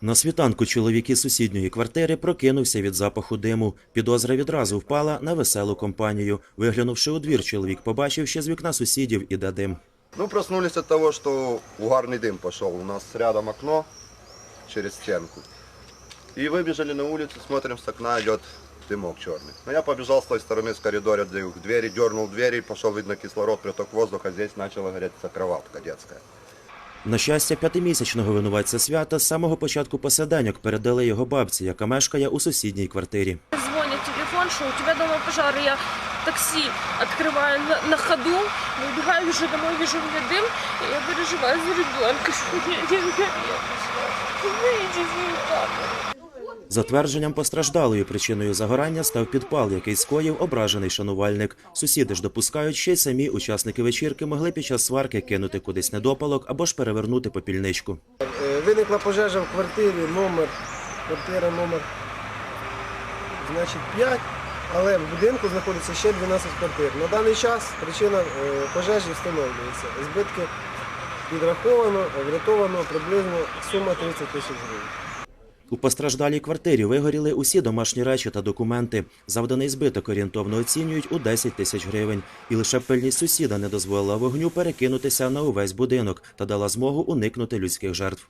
На світанку чоловік із сусідньої квартири прокинувся від запаху диму. Підозра відразу впала на веселу компанію. Виглянувши у двір, чоловік побачив, що з вікна сусідів іде дим. Ну, проснулись от того, что угарный дым пошел. У нас рядом окно через стенку. И выбежали на улицу, смотрим, с окна идет дымок черный. Но я побежал с той стороны, с коридора к двери, дернул двери, пошел, видно, кислород, приток воздуха. Здесь начала гореть кроватка детская. На щастя, п'ятимісячного винуватця свята з самого початку посиденьок передали його бабці, яка мешкає у сусідній квартирі. Звонит телефон, что у тебя дома пожар. Я такси открываю на, на ходу, выбегаю уже домой, вижу у меня дым, и я переживаю за ребенка, За твердженням постраждалою причиною загорання став підпал, який скоїв ображений шанувальник. Сусіди ж допускають, що й самі учасники вечірки могли під час сварки кинути кудись недопалок або ж перевернути попільничку. Е, Виникла пожежа в квартирі, номер, квартира номер значить, 5, але в будинку знаходиться ще 12 квартир. На даний час причина е, пожежі встановлюється. Збитки підраховано, врятовано приблизно сума 30 тисяч гривень. У постраждалій квартирі вигоріли усі домашні речі та документи. Завданий збиток орієнтовно оцінюють у 10 тисяч гривень. І лише пильність сусіда не дозволила вогню перекинутися на увесь будинок та дала змогу уникнути людських жертв.